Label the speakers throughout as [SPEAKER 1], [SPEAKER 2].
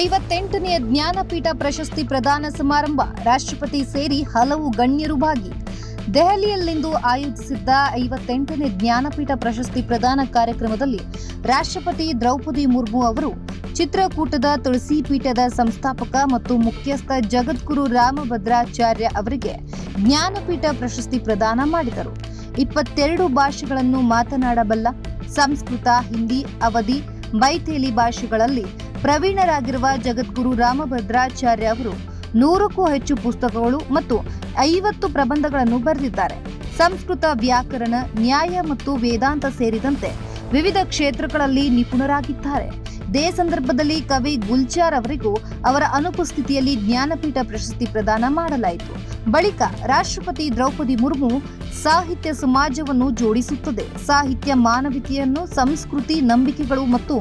[SPEAKER 1] ಐವತ್ತೆಂಟನೆಯ ಜ್ಞಾನಪೀಠ ಪ್ರಶಸ್ತಿ ಪ್ರದಾನ ಸಮಾರಂಭ, ರಾಷ್ಟ್ರಪತಿ ಸೇರಿ ಹಲವು ಗಣ್ಯರು ಭಾಗಿ. ದೆಹಲಿಯಲ್ಲಿಂದು ಆಯೋಜಿಸಿದ್ದ ಐವತ್ತೆಂಟನೇ ಜ್ಞಾನಪೀಠ ಪ್ರಶಸ್ತಿ ಪ್ರದಾನ ಕಾರ್ಯಕ್ರಮದಲ್ಲಿ ರಾಷ್ಟ್ರಪತಿ ದ್ರೌಪದಿ ಮುರ್ಮು ಅವರು, ಚಿತ್ರಕೂಟದ ತುಳಸಿ ಪೀಠದ ಸಂಸ್ಥಾಪಕ ಮತ್ತು ಮುಖ್ಯಸ್ಥ ಜಗದ್ಗುರು ರಾಮಭದ್ರಾಚಾರ್ಯ ಅವರಿಗೆ ಜ್ಞಾನಪೀಠ ಪ್ರಶಸ್ತಿ ಪ್ರದಾನ ಮಾಡಿದರು. ಇಪ್ಪತ್ತೆರಡು ಭಾಷೆಗಳನ್ನು ಮಾತನಾಡಬಲ್ಲ ಸಂಸ್ಕೃತ, ಹಿಂದಿ, ಅವಧಿ, ಮೈಥೇಲಿ ಭಾಷೆಗಳಲ್ಲಿ ಪ್ರವೀಣರಾಗಿರುವ ಜಗದ್ಗುರು ರಾಮಭದ್ರಾಚಾರ್ಯ ಅವರು ನೂರಕ್ಕೂ ಹೆಚ್ಚು ಪುಸ್ತಕಗಳು ಮತ್ತು ಐವತ್ತು ಪ್ರಬಂಧಗಳನ್ನು ಬರೆದಿದ್ದಾರೆ. ಸಂಸ್ಕೃತ ವ್ಯಾಕರಣ, ನ್ಯಾಯ ಮತ್ತು ವೇದಾಂತ ಸೇರಿದಂತೆ ವಿವಿಧ ಕ್ಷೇತ್ರಗಳಲ್ಲಿ ನಿಪುಣರಾಗಿದ್ದಾರೆ. ಇದೇ ಸಂದರ್ಭದಲ್ಲಿ ಕವಿ ಗುಲ್ಚಾರ್ ಅವರಿಗೂ ಅವರ ಅನುಪಸ್ಥಿತಿಯಲ್ಲಿ ಜ್ಞಾನಪೀಠ ಪ್ರಶಸ್ತಿ ಪ್ರದಾನ ಮಾಡಲಾಯಿತು. ಬಳಿಕ ರಾಷ್ಟ್ರಪತಿ ದ್ರೌಪದಿ ಮುರ್ಮು ಸಾಹಿತ್ಯ ಸಮಾಜವನ್ನು ಜೋಡಿಸುತ್ತದೆ. ಸಾಹಿತ್ಯ ಮಾನವೀಯತೆಯನ್ನು ಸಂಸ್ಕೃತಿ ನಂಬಿಕೆಗಳು ಮತ್ತು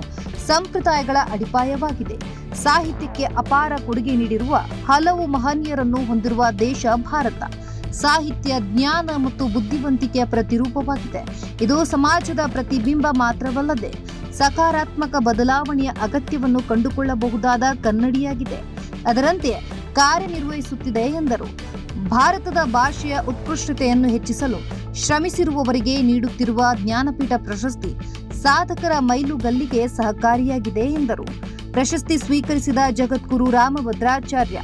[SPEAKER 1] ಸಂಪ್ರದಾಯಗಳ ಅಡಿಪಾಯವಾಗಿದೆ. ಸಾಹಿತ್ಯಕ್ಕೆ ಅಪಾರ ಕೊಡುಗೆ ನೀಡಿರುವ ಹಲವು ಮಹನೀಯರನ್ನು ಹೊಂದಿರುವ ದೇಶ ಭಾರತ. ಸಾಹಿತ್ಯ, ಜ್ಞಾನ ಮತ್ತು ಬುದ್ಧಿವಂತಿಕೆಯ ಪ್ರತಿರೂಪವಾಗಿದೆ. ಇದು ಸಮಾಜದ ಪ್ರತಿಬಿಂಬ ಮಾತ್ರವಲ್ಲದೆ ಸಕಾರಾತ್ಮಕ ಬದಲಾವಣೆಯ ಅಗತ್ಯವನ್ನು ಕಂಡುಕೊಳ್ಳಬಹುದಾದ ಕನ್ನಡಿಯಾಗಿದೆ. ಅದರಂತೆ ಕಾರ್ಯನಿರ್ವಹಿಸುತ್ತಿದೆ ಎಂದರು. ಭಾರತದ ಭಾಷೆಯ ಉತ್ಕೃಷ್ಟತೆಯನ್ನು ಹೆಚ್ಚಿಸಲು ಶ್ರಮಿಸಿರುವವರಿಗೆ ನೀಡುತ್ತಿರುವ ಜ್ಞಾನಪೀಠ ಪ್ರಶಸ್ತಿ ಸಾಧಕರ ಮೈಲುಗಲ್ಲಿಗೆ ಸಹಕಾರಿಯಾಗಿದೆ ಎಂದರು. ಪ್ರಶಸ್ತಿ ಸ್ವೀಕರಿಸಿದ ಜಗದ್ಗುರು ರಾಮಭದ್ರಾಚಾರ್ಯ,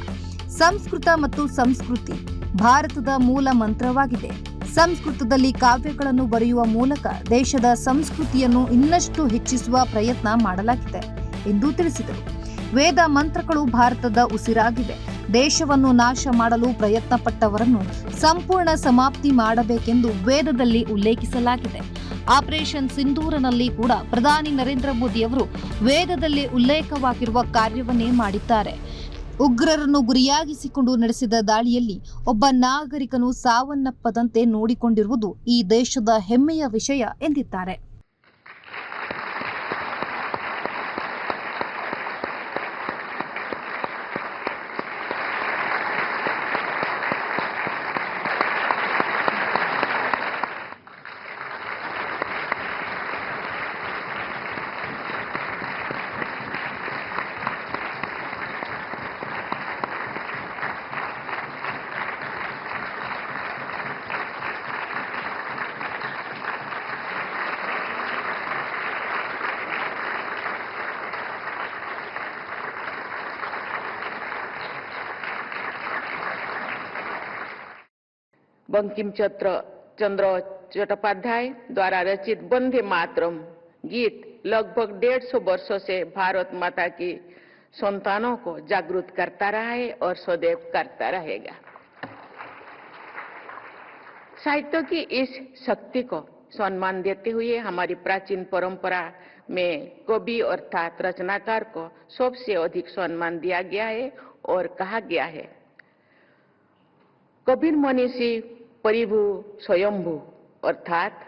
[SPEAKER 1] ಸಂಸ್ಕೃತ ಮತ್ತು ಸಂಸ್ಕೃತಿ ಭಾರತದ ಮೂಲ ಮಂತ್ರವಾಗಿದೆ. ಸಂಸ್ಕೃತದಲ್ಲಿ ಕಾವ್ಯಗಳನ್ನು ಬರೆಯುವ ಮೂಲಕ ದೇಶದ ಸಂಸ್ಕೃತಿಯನ್ನು ಇನ್ನಷ್ಟು ಹೆಚ್ಚಿಸುವ ಪ್ರಯತ್ನ ಮಾಡಲಾಗಿದೆ ಎಂದು ತಿಳಿಸಿದರು. ವೇದ ಮಂತ್ರಗಳು ಭಾರತದ ಉಸಿರಾಗಿವೆ. ದೇಶವನ್ನು ನಾಶ ಮಾಡಲು ಪ್ರಯತ್ನಪಟ್ಟವರನ್ನು ಸಂಪೂರ್ಣ ಸಮಾಪ್ತಿ ಮಾಡಬೇಕೆಂದು ವೇದದಲ್ಲಿ ಉಲ್ಲೇಖಿಸಲಾಗಿದೆ. ಆಪರೇಷನ್ ಸಿಂಧೂರನಲ್ಲಿ ಕೂಡ ಪ್ರಧಾನಿ ನರೇಂದ್ರ ಮೋದಿ ಅವರು ವೇದದಲ್ಲಿ ಉಲ್ಲೇಖವಾಗಿರುವ ಕಾರ್ಯವನ್ನೇ ಮಾಡಿದ್ದಾರೆ. ಉಗ್ರರನ್ನು ಗುರಿಯಾಗಿಸಿಕೊಂಡು ನಡೆಸಿದ ದಾಳಿಯಲ್ಲಿ ಒಬ್ಬ ನಾಗರಿಕನು ಸಾವನ್ನಪ್ಪದಂತೆ ನೋಡಿಕೊಂಡಿರುವುದು ಈ ದೇಶದ ಹೆಮ್ಮೆಯ ವಿಷಯ ಎಂದಿದ್ದಾರೆ.
[SPEAKER 2] बंकिम चंद्र चंद्र चट्टोपाध्याय द्वारा रचित वंदे मातरम गीत लगभग डेढ़ सौ वर्षो से भारत माता की संतानों को जागरूक करता रहा है और सदैव करता रहेगा। साहित्य की इस शक्ति को सम्मान देते हुए हमारी प्राचीन परंपरा में कवि अर्थात रचनाकार को सबसे अधिक सम्मान दिया गया है और कहा गया है, कबीर मनीषी परिभु, स्वयंभू, अर्थात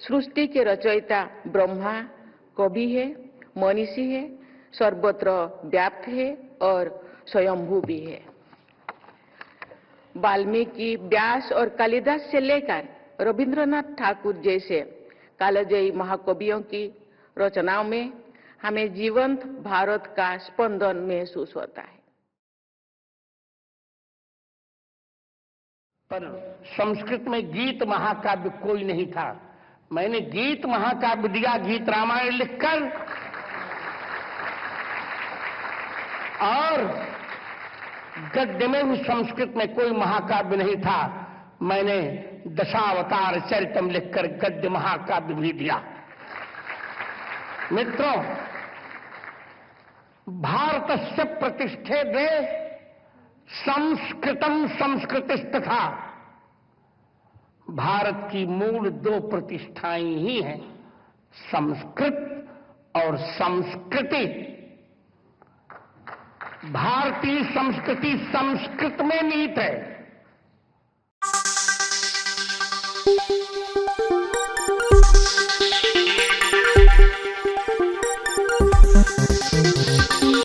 [SPEAKER 2] सृष्टि के रचयिता ब्रह्मा, कवि है, मनीषी है, सर्वत्र व्याप्त है और स्वयंभू भी है। वाल्मीकि व्यास और कालिदास से लेकर रविंद्रनाथ ठाकुर जैसे कालजयी महाकवियों की रचनाओं में हमें जीवंत भारत का स्पंदन महसूस होता है।
[SPEAKER 3] पर संस्कृत में गीत महाकाव्य कोई नहीं था। मैंने गीत महाकाव्य दिया, गीत रामायण लिखकर। और गद्य में भी संस्कृत में कोई महाकाव्य नहीं था। मैंने दशावतार चरितम लिखकर गद्य महाकाव्य भी दिया। मित्रों भारत से प्रतिष्ठे दे संस्कृतम संस्कृतिस्त था भारत की मूल दो प्रतिष्ठाएँ ही हैं, संस्कृत और संस्कृति। भारतीय संस्कृति संस्कृत में नीत है।